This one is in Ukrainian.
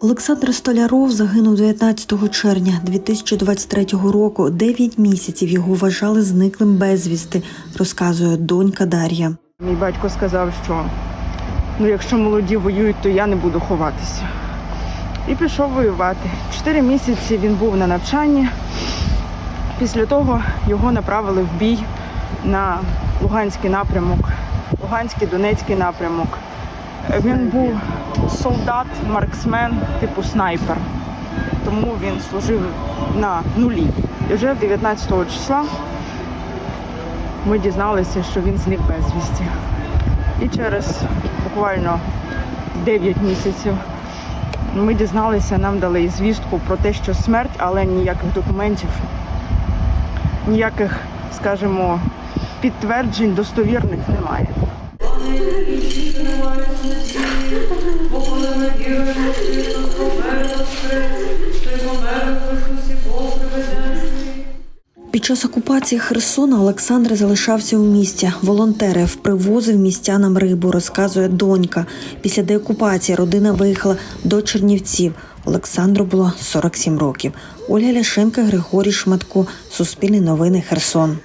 Олександр Столяров загинув 19 червня 2023 року. Дев'ять місяців його вважали зниклим безвісти, розказує донька Дар'я. Мій батько сказав, що ну, якщо молоді воюють, то я не буду ховатися. І пішов воювати. Чотири місяці він був на навчанні. Після того його направили в бій на Луганський напрямок, Луганський Донецький напрямок. Він був солдат, марксмен, типу снайпер. Тому він служив на нулі. І вже 19 числа ми дізналися, що він зник безвісті. І через буквально 9 місяців ми дізналися, нам дали звістку про те, що смерть, але ніяких документів, ніяких, скажімо, підтверджень достовірних немає. Під час окупації Херсона Олександр залишався у місті. Волонтерів привозив містянам рибу, розказує донька. Після деокупації родина виїхала до Чернівців. Олександру було 47 років. Ольга Ляшенка, Григорій Шматко, Суспільні новини, Херсон.